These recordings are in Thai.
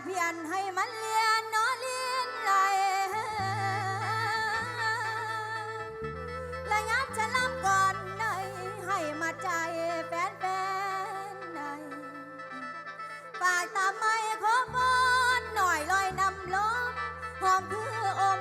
ดเพียนให้มันเลียนเนอเลียนไหลและย้ำจะลำก่อนในให้มาใจแฟนๆในฝากตามไม่ขอพรหน่อยลอยนำลมหอมคืออม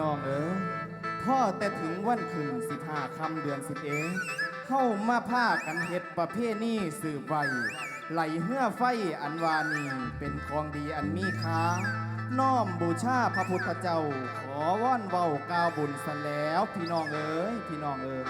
น้องเอ๋ยพ่อแต่ถึงวันขึ้นสิบห้าคำเดือนสิบเอเข้ามาผ้ากันเห็ดประเภทนี้สืบไว้ไหลเหื่อไฟอันวานีเป็นของดีอันมีค่าน้อมบูชาพระพุทธเจ้า ขอว่อนเว้ากาวบุญสแล้ว พี่น้องเอ๋ยพี่น้องเอ๋ย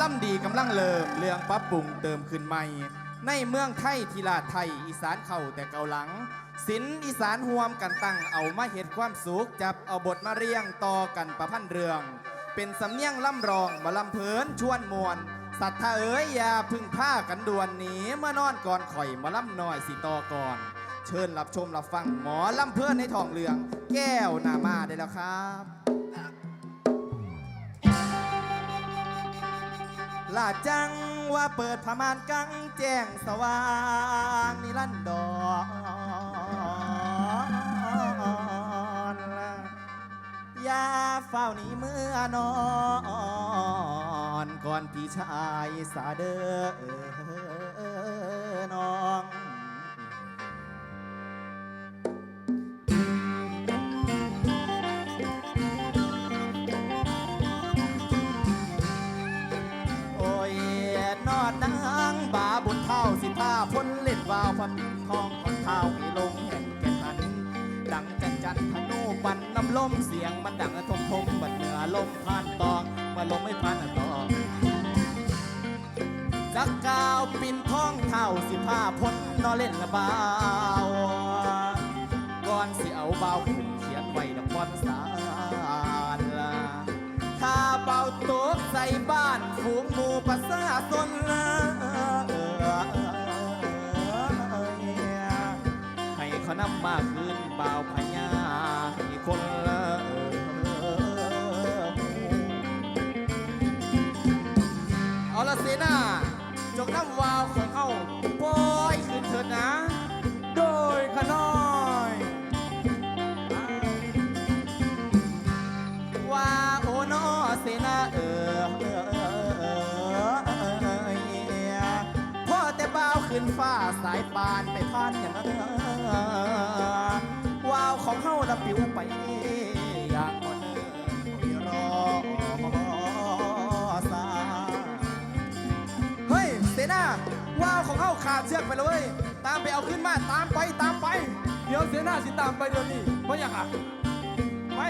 ล่ำดีกำลังเริ่มเรื่องปรับปรุงเติมขึ้นใหม่ ในเมืองไทยทีลาไทย อีสานเข่าแต่เกาหลังศิลอีสานห่วมกันตั้งเอามาเห็ดความสุขจับเอาบทมาเรียงต่อกันประพันธ์เรื่อง เป็นสำเนียงล่ำรองมาลำเพลินชวนมวลสัตว์ท่าเอ๋ยอย่าพึ่งผ้ากันด่วนหนีเมื่อนอนก่อนข่อยมาล่ำน้อยสิต่อก่อน เชิญรับชมรับฟังหมอล่ำเพลินในทองเรือง แก้วนามาได้แล้วครับ ลาจังว่าเปิดพมานกังแจ้งสว่างนิรันดรยาเฝ้านีเมื่อนอน ก่อนพี่ชายสาเดอน้อง ล่นวาวความปิดทองของเท้าให้ลงแห่งแก่นหัน ดังจันจันทนูปันน้ำลมเสียงมันดังทมทมบัดเหนือลมผ่านตองมาลมไม่ผ่านตองจักกาวปินท้องเท่าสิผ้าพ้นนอเล่นละบาวก่อนสิเอาเบาขึ้นเขียนไว้ดักบอนสารลาถ้าเป่าตกใส่บ้านฝูงหมูปัสสาสนละ น้ำมาคืนบ่าพญาให้คนละเอาละเสนาจงนำวาวของเขาปล่อยคืนเถิดนะ โดยขน้อยว่าโอ้นอเสนาเออเออเออเออพ่อแต่บ่าวขึ้นฟ้าสายปานไปพันอย่างนั้น ว้าวของเฮาละปิวไปอย่างก่อนเนิ่นไม่รอสาเฮ้ยเสนาว้าวของเฮาขาดเชือกไปเลยเว้ยตามไปเอาขึ้นมาตามไปตามไป เดี๋ยวเสนาสิตามไปเดี๋ยวนี้เพราะอยากอะไป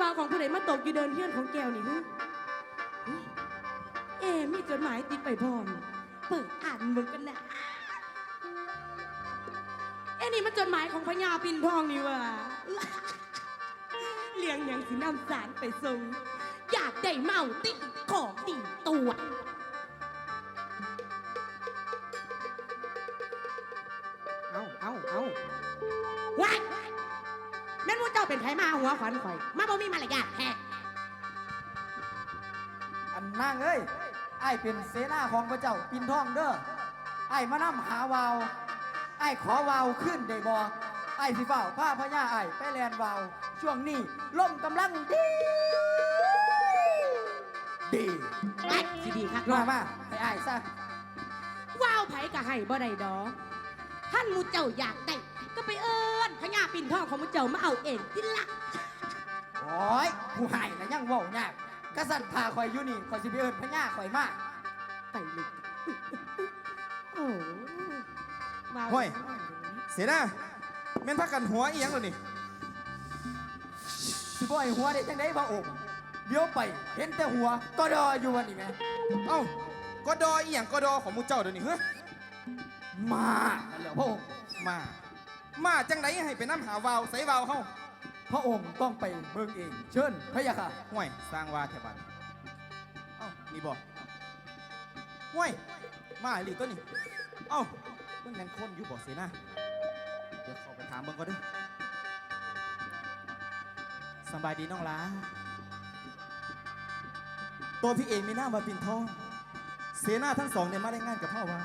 วาวของผู้ใดมาตกอยู่เดินเฮียนของแก้วนี่ฮะเอ๊ะมีจดหมายติดไปพร้อมเปิดอ่านมึงกันนะเอ้นี่มันจดหมายของพญาปินพองนี่ว่าเลี้ยงยังสินำสารไปส่งอยากได้เมาติของดีตัว ม่นว่าเจ้าเป็นไผมาหัวขวัญข่อย มาบ่มีมารยาทแท้อันนางเอ้ยไอ้ายเป็นเสนาของพระเจ้าปินทองเด้อไอ้ายมานำหาวาวไอ้ายขอวาวขึ้นได้บ่ไอ้ายสิเฝ้าผ้าพญาไอ้ายไปแลนวาว ช่วงนี้ลมกำลังดี ดีไอ้สิดีคักมาเนาะมาให้ไอ้ายซะว้าวไผกะให้บ่ได้ดอกท่านหมูเจ้าอยากได้ ก็ไปเอิ้นพญาปิ่นทองของหมูเจ้ามาเอาเองที่ละโอ้ยผู้ให้นะยังเว้ายากกษัตริย์พาข่อยอยู่นี่ข่อยสิไปเอิ้นพญาข่อยมาไปเลยโอ้ว้าวห้วยเสนาแม่นพักกันหัวเอียงเลยนี่สบ่อยหัวได้จังไดพระองค์เลี้ยวไปเห็นแต่หัวก็ดออยู่วันนี้แหมเอ้าก็ดออีหยังก็ดอของหมูเจ้าเดี๋ยวนี้เฮ้ยมานั่นแหละพระองค์มา มาจังไดให้ไปน้ำหาวาวใส่วาวเฮาพระองค์ต้องไปเบิ่งเอง เชิญพระยาค่ะห่วยสร้างว่าแถวบ้านเอ้านี่บ่ห่วยมาอีหลีตัวนี้เอ้าเบิ่งแม่นคนอยู่บ่เสียนะเดี๋ยวเข้าไปถามเบิ่งก่อนเด้อสำบายดีน้องหลาตัวพี่เองมีหน้ามาปินทองเสนาทั้งสองเนี่ยมาได้งานกับพ่อว่า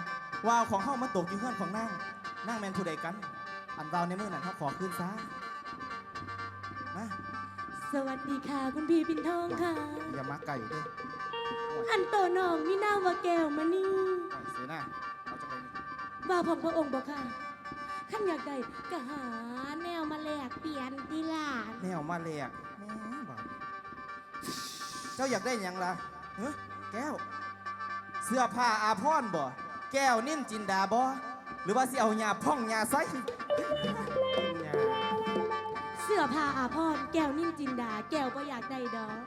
ว่าวของเฮามาตกอยู่เฮือนของนางนางแมนผู้ใดกัน อันวาวในมือนั้นเขาขอขึ้นซะมาสวัสดีค่ะ คุณพี่ปินทองค่ะ อย่ามาไก่เด้ออันโตน้องมีหน้าว่าแก้วมานี่ปล่อยเสนาเอาจังไดนี่ว่าผมพระองค์บอกค่ะขั้นอยากได้ก็หาแนวมาแลกเปลี่ยนดีหลานแนวมาแลกแหม่บาดเจ้าอยากได้หยังล่ะเฮ้แก้ว เสื้อผ้าอาพรณ์บ่แก้วนิ่นจินดาบ่หรือว่าสิเอาหญ้าพ่องหญ้าไซ เสื้อผ้าอาพรณ์แก้วนิ่มจินดา แก้วก็อยากได้ดอก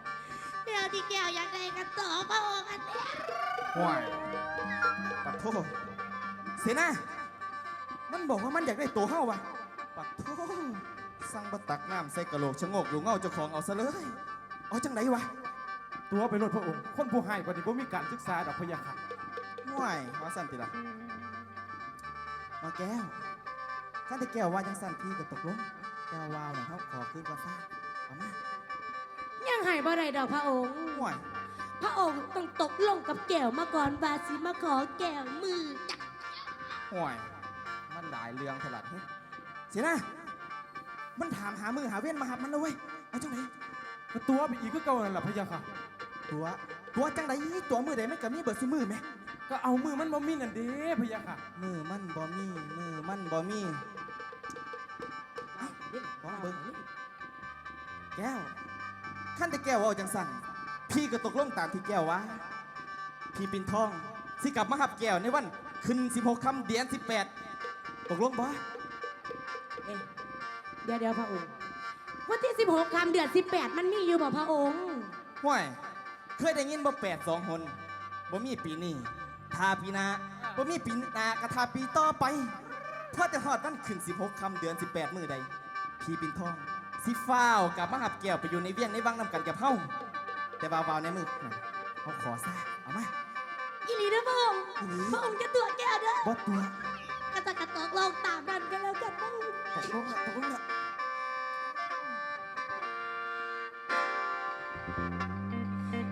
แก้วที่แก้วอยากได้กันต่อพระองค์อันเนี้ยห่วยปัดโทเสนามันบอกว่ามันอยากได้ตัวเฮาวะปัดโทสั่งบะตักน้ำใส่กะโหลกชะโงกอยู่เงาเจ้าของเอาซะเลย เอาจังไดวะ ตัวไปรถพระองค์ คนผู้ให้บัดนี้บ่มีการศึกษาดอกพะยาค่ะห่วยว่าสั่นติละมาแก้ว ข้าแต่แก้วว่าจังสั่นพี่ก็ตกลงแก้ววาวน่ะเขาขอคืนก่อนซะเอามายังให้บ่ได้ดอกพระองค์ ห่วยพระองค์ต้องตกลงกับแก้วมาก่อนบาสิมาขอแก้วมือจักห่วยมันหลายเรื่องถลัดเฮ้ยเสียนะ มันถามหามือหาเว้นมาหับมันเลยเว้ยเอาจังไหนก็ตัวไปอีกก็เก่านั่นแหละพะยาค่ะ ตัวตัวจังไหนตัวมือใดมันก็มีเบิดซุมือไหมก็เอามือมันบ่มีนั่นเด้พะยาค่ะ มือมันบ่มีมือมันบ่มีเอ้าล องเบิ่งแก้วขั้นแต่แก้วเอาจังสั่นพี่ก็ตกลงตามที่แก้วว่าพี่ปินทองสิกลับมาหับแก้วในวันขึ้น16คำเดือน18ตกลงบ่เอ๊ะเดี๋ยวเดี๋ยวพระองค์วันที่16คำเดือน18มันมีอยู่บ่พระองค์ห่วยเคยได้ยินบ่แปดสองหนบ่มีปีนี้ทาปีหนาบ่มีปีหนากระทาปีต่อไปพอจะฮอดวันขึ้น16คำเดือน18มื้อใด พี่ปินทองสิฟ้าวกลับมาหับแก้วไปอยู่ในเวียงในวังนำกันกับเฮาแต่วาวๆในมือนั่นเฮาขอซะเอามา อีหลีนะพระองค์อีหลี พระองค์จะตัวแก้วเด้อบ่ตัวกระตะกระตอกลองตามนั้นกันแล้วกันพระองค์ตกลงละตกลงละ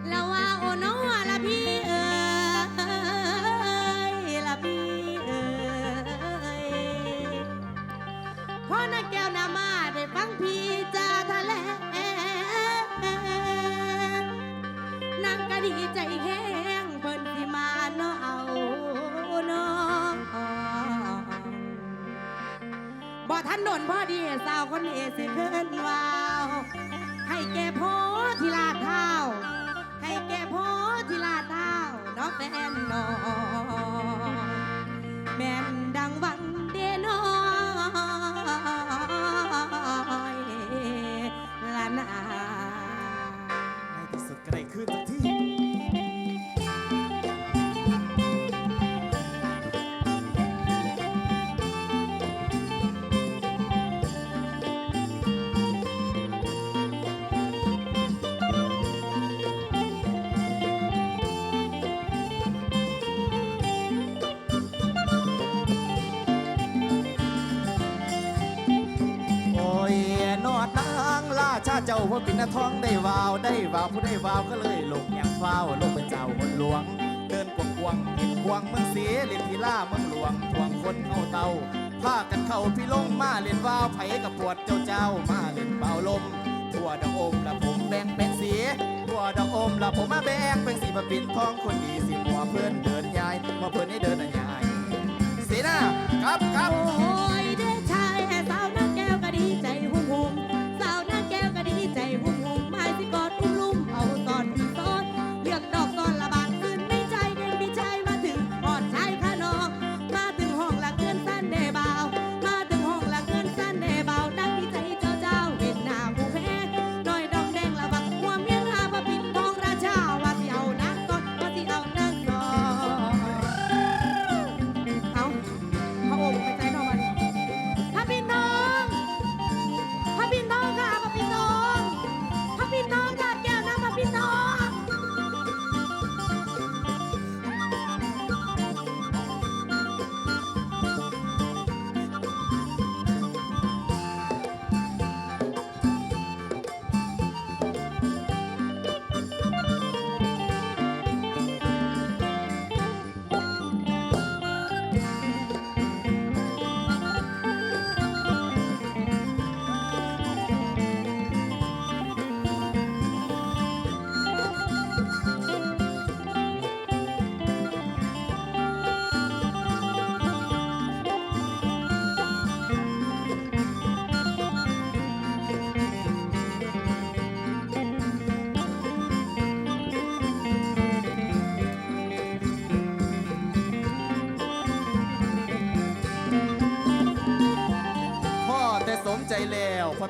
แล้วว่าโอ้น้อละพี่เอ๋ยละพี่เอ๋ยพ่อนักแก้วนามาาวคน เจ้าพ่อปินทองได้วาวได้วาวผู้ได้วาวก็เลยลงอย่างเฝ้าลงเป็นเจ้าคนหลวง เดินกวงกวงเห็นกวงเมืองเสียเล่นทีล่าเมืองหลวงทวงคนเอาเตาพากันเข้าพี่ลงมาเล่นวาวไผกับปวดเจ้าเจ้ามาเล่นเป่าลมทั่วดอกอมละผมแบ่งเป็นสีทั่วดอกอมละผมมาแบ่งเป็นสีมาปินทองคนดีสิหัวเพื่อนเดินยายมาเพื่อนให้เดินน่ะยายสีหน้าครับครับ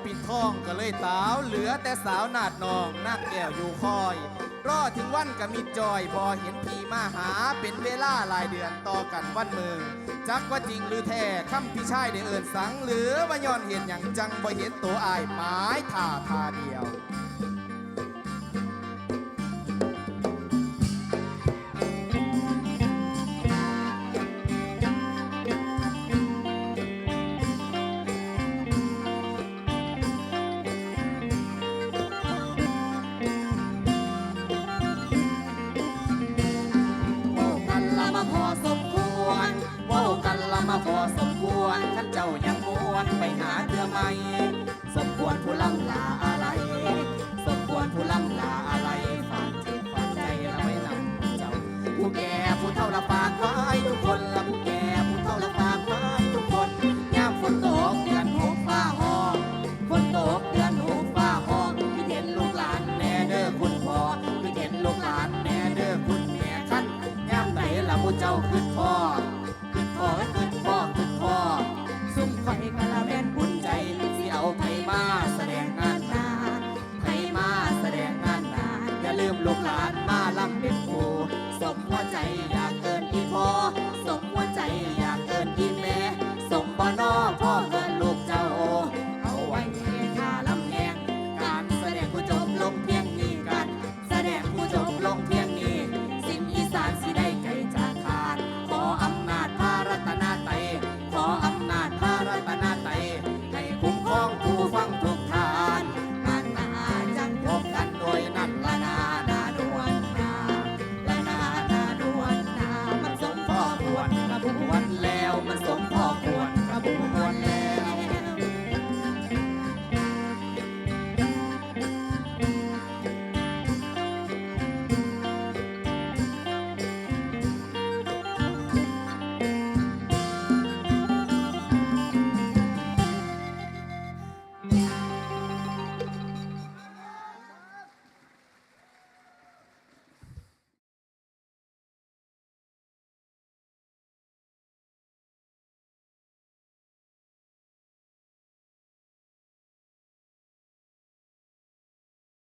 ปิดทองก็เลยสาว เหลือแต่สาวนาดนองนั่งแก้วอยู่คอย รอถึงวันก็มีจอยบอเห็นพี่มาหาเป็นเวลาหลายเดือนต่อกันวันมือจักว่าจริงหรือแท้คำพี่ชายได้เอินสัง หรือว่าย้อนเห็นอย่างจังบ่เห็นตัวอายหมายท่าทาเดียว วรท่านเจ้ายังมวนไปหาเธอไหมสมควรผู้ล่ำลาอะไรสมควรผู้ล่ำลาอะไรฝากจิตฝากใจเราไว้นำเจ้าผู้แก่ผู้เฒ่าละฝากไว้ทุกคนละผู้แก่ผู้เฒ่าละฝากไว้ทุกคนยามฝนตกเดือนหูฟ้าห้องฝนตกเดือนหูฟ้าห้องพี่เห็นลูกหลานแน่เด้อคุณพ่อพี่เห็นลูกหลานแน่เด้อคุณแม่ท่านยามไหนละผู้เจ้าขึ้นพ่อพ่อ ใจได้